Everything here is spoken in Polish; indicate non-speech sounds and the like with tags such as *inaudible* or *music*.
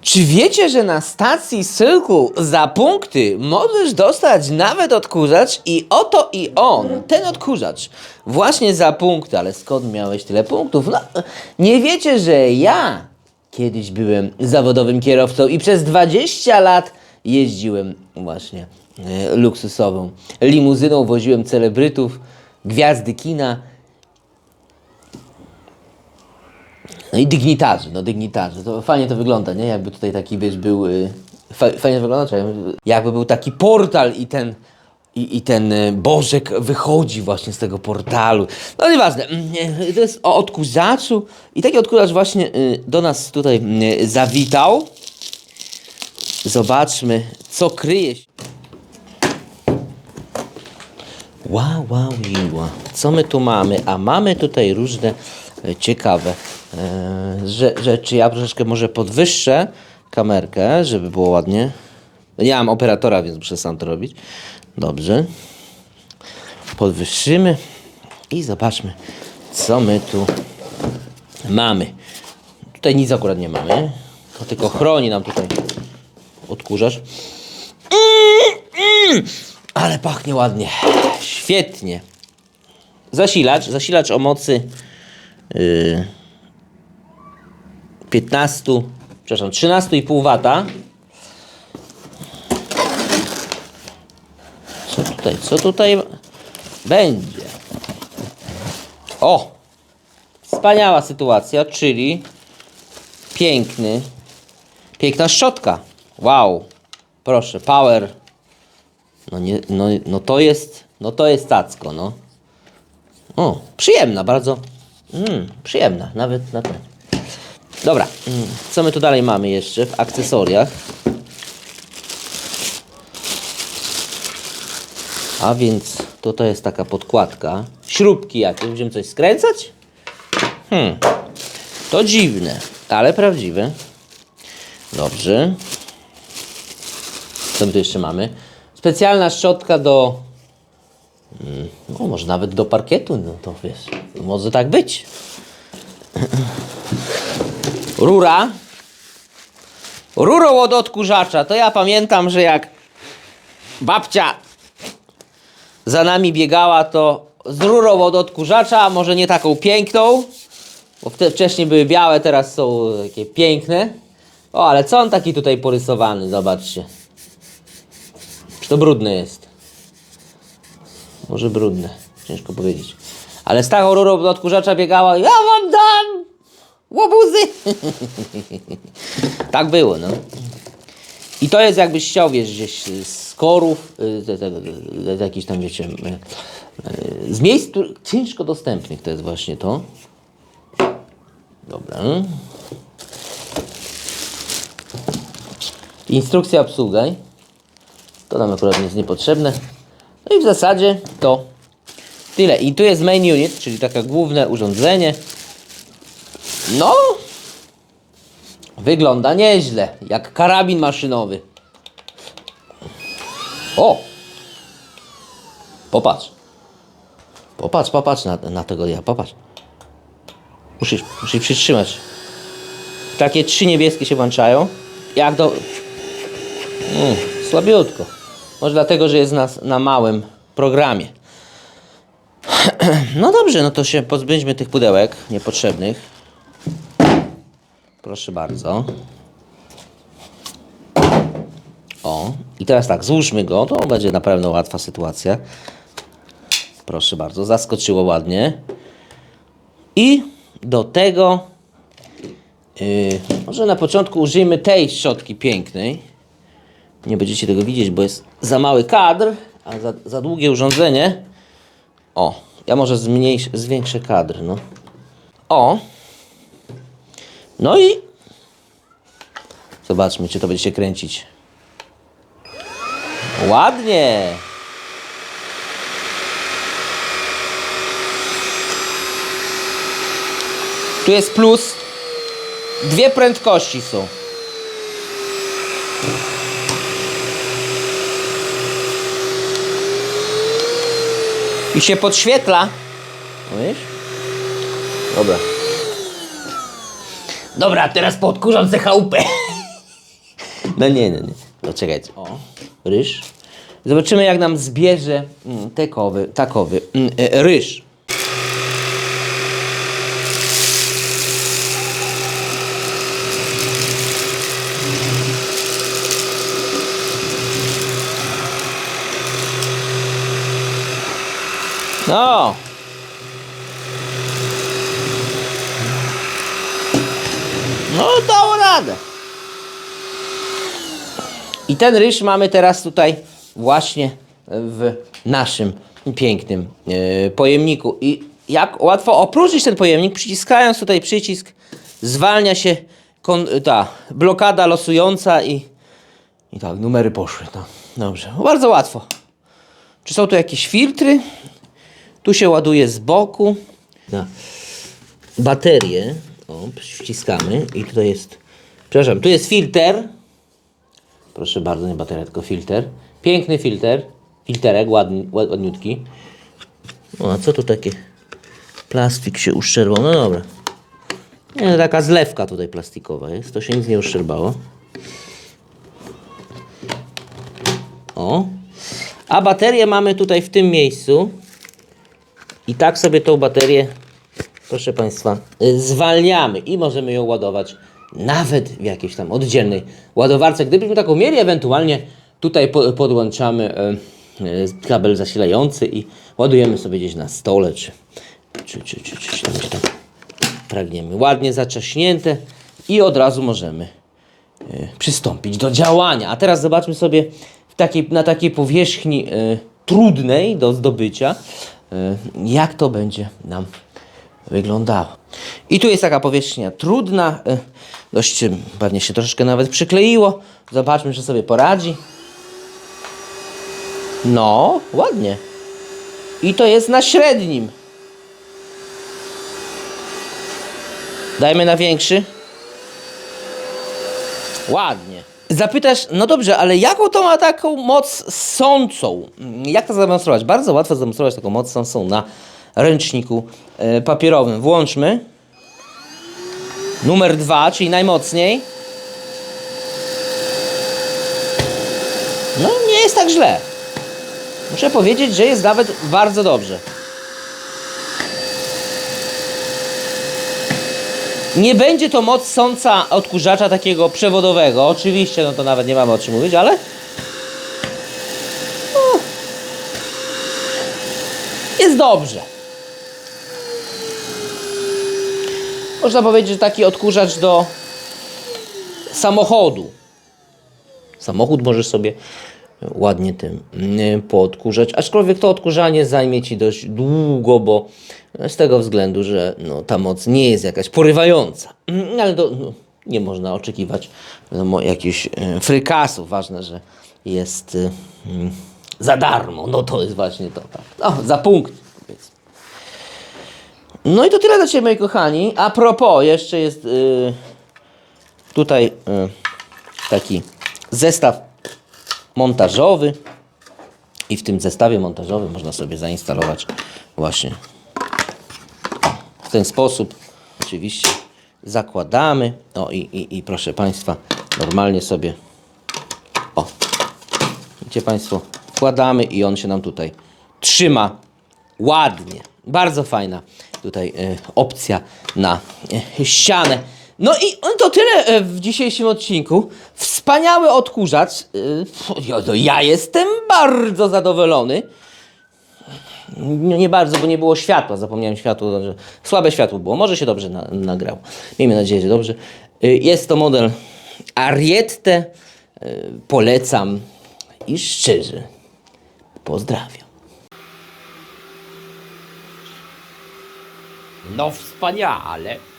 Czy wiecie, że na stacji Sylku za punkty możesz dostać nawet odkurzacz i oto i on, ten odkurzacz, właśnie za punkty, ale skąd miałeś tyle punktów? No, nie wiecie, że ja kiedyś byłem zawodowym kierowcą i przez 20 lat jeździłem właśnie e, luksusową limuzyną, woziłem celebrytów, gwiazdy kina, No i dygnitarzy, no dygnitarzy. To fajnie to wygląda, nie? Jakby tutaj taki, wiesz, był... y, Fa fajnie wygląda, jakby był taki portal i ten... I, I ten y, Bożek wychodzi właśnie z tego portalu. No nieważne, mm, to jest o odkurzaczu. I taki odkurzacz właśnie y, do nas tutaj zawitał. Zobaczmy, co kryje się. Wow, wow, miła. Co my tu mamy? A mamy tutaj różne e, ciekawe rzeczy. Ja troszeczkę może podwyższę kamerkę, żeby było ładnie. Nie mam operatora, więc muszę sam to robić. Dobrze. Podwyższymy i zobaczmy, co my tu mamy. Tutaj nic akurat nie mamy. To tylko chroni nam tutaj odkurzacz. Ale pachnie ładnie. Świetnie. Zasilacz. Zasilacz o mocy yy, 15, przepraszam, 13,5 W. Co tutaj, co tutaj będzie? O! Wspaniała sytuacja, czyli piękny, piękna szczotka. Wow. Proszę, power no, nie, no, no to jest, no to jest tacko, no. O, przyjemna, bardzo, mm, przyjemna, nawet na ten. Dobra, co my tu dalej mamy jeszcze w akcesoriach? A więc tutaj jest taka podkładka. Śrubki jakieś, będziemy coś skręcać? Hmm, to dziwne, ale prawdziwe. Dobrze. Co my tu jeszcze mamy? Specjalna szczotka do. mm, No, może nawet do parkietu, no to wiesz. Może tak być. *clears throat* Rura. Rurą od odkurzacza. To ja pamiętam, że jak babcia za nami biegała, to z rurą od odkurzacza, może nie taką piękną, bo wcześniej były białe, teraz są takie piękne. O, ale co on taki tutaj porysowany? Zobaczcie. Czy to brudne jest? Może brudne, ciężko powiedzieć. Ale z taką rurą do odkurzacza biegała, ja wam dam łobuzy! tak było, no. I to jest jakbyś chciał, wiesz, gdzieś z korów, y, te- te- jakiś tam, wiecie, y, y, z miejsc ciężko dostępnych to jest właśnie to. Dobra. Instrukcja obsługi. To nam akurat jest niepotrzebne. No i w zasadzie to tyle. I tu jest main unit, czyli takie główne urządzenie. No, wygląda nieźle, jak karabin maszynowy. O! Popatrz. Popatrz, popatrz na, na tego ja, popatrz. Musisz, musisz przytrzymać. Takie trzy niebieskie się włączają. Jak do... Mm, słabiutko. Może dlatego, że jest na, na małym programie. *clears throat* No dobrze, no to się pozbędźmy tych pudełek niepotrzebnych. Proszę bardzo. O, i teraz tak, złóżmy go, to będzie na pewno łatwa sytuacja. Proszę bardzo, zaskoczyło ładnie. I do tego, yy, może na początku użyjmy tej szczotki pięknej. Nie będziecie tego widzieć, bo jest za mały kadr, a za, za długie urządzenie. O, ja może zmniejszę, zwiększę kadr, no. O. No i zobaczmy, czy to będzie się kręcić. Ładnie. Tu jest plus. Dwie prędkości są. I się podświetla. Wiesz? Dobra. Dobra, teraz podkurzam se chałupę. *laughs* No nie, nie, nie. No czekajcie. O, ryż. Zobaczymy jak nam zbierze mm, tekowy, takowy mm, e, ryż. No. No, dało radę. I ten ryż mamy teraz tutaj właśnie w naszym pięknym e, pojemniku. I jak łatwo opróżnić ten pojemnik, przyciskając tutaj przycisk, zwalnia się ta blokada losująca i, i tak, numery poszły. No, dobrze, bardzo łatwo. Czy są tu jakieś filtry? Tu się ładuje z boku. Na baterię. O, wciskamy i tutaj jest. Przepraszam, tu jest filtr. Proszę bardzo, nie bateria, tylko filtr. Piękny filtr. Filterek, ładny, ład- ładniutki. O, a co tu takie? Plastik się uszczerbał. No dobra. Nie, taka zlewka tutaj plastikowa jest. To się nic nie uszczerbało. O. A baterię mamy tutaj w tym miejscu. I tak sobie tą baterię, proszę Państwa, y, zwalniamy i możemy ją ładować nawet w jakiejś tam oddzielnej ładowarce. Gdybyśmy taką mieli, ewentualnie tutaj po, podłączamy e, e, kabel zasilający i ładujemy sobie gdzieś na stole, czy, czy, czy, czy, czy, tam, gdzie tam pragniemy. Ładnie zaczaśnięte i od razu możemy przystąpić do działania. A teraz zobaczmy sobie takiej, na takiej powierzchni trudnej do zdobycia, jak to będzie nam wyglądało. I tu jest taka powierzchnia trudna, e, dość e, pewnie się troszeczkę nawet przykleiło. Zobaczmy, czy sobie poradzi. No, ładnie. I to jest na średnim. Dajmy na większy. Ładnie. Zapytasz, no dobrze, ale jaką to ma taką moc sącą? Jak to zademonstrować? Bardzo łatwo zademonstrować taką moc sącą na ręczniku e, papierowym. Włączmy. Numer dwa, czyli najmocniej. No nie jest tak źle. Muszę powiedzieć, że jest nawet bardzo dobrze. Nie będzie to moc sąca odkurzacza takiego przewodowego. Oczywiście, no to nawet nie mamy o czym mówić, ale. No. Jest dobrze. Można powiedzieć, że taki odkurzacz do samochodu. Samochód możesz sobie ładnie tym mm, poodkurzać, aczkolwiek to odkurzanie zajmie Ci dość długo, bo z tego względu, że no, ta moc nie jest jakaś porywająca. Mm, Ale do, no, nie można oczekiwać no, jakichś e, frykasów. Ważne, że jest e, mm, za darmo. No to jest właśnie to. Tak. No, za punkt. No i to tyle dla Ciebie, moi kochani. A propos, jeszcze jest y, tutaj y, taki zestaw montażowy. I w tym zestawie montażowym można sobie zainstalować właśnie w ten sposób. Oczywiście zakładamy. O i, i, i proszę Państwa, normalnie sobie o, widzicie Państwo, wkładamy i on się nam tutaj trzyma ładnie. Bardzo fajna tutaj e, opcja na e, ścianę. No i to tyle e, w dzisiejszym odcinku. Wspaniały odkurzacz. Ja- jestem bardzo zadowolony. Nie, bardzo, bo nie było światła. Zapomniałem światło, słabe światło było. Może się dobrze na, nagrał. Miejmy nadzieję, że dobrze. Jest to model Ariette. Polecam i szczerze pozdrawiam. No wspaniale.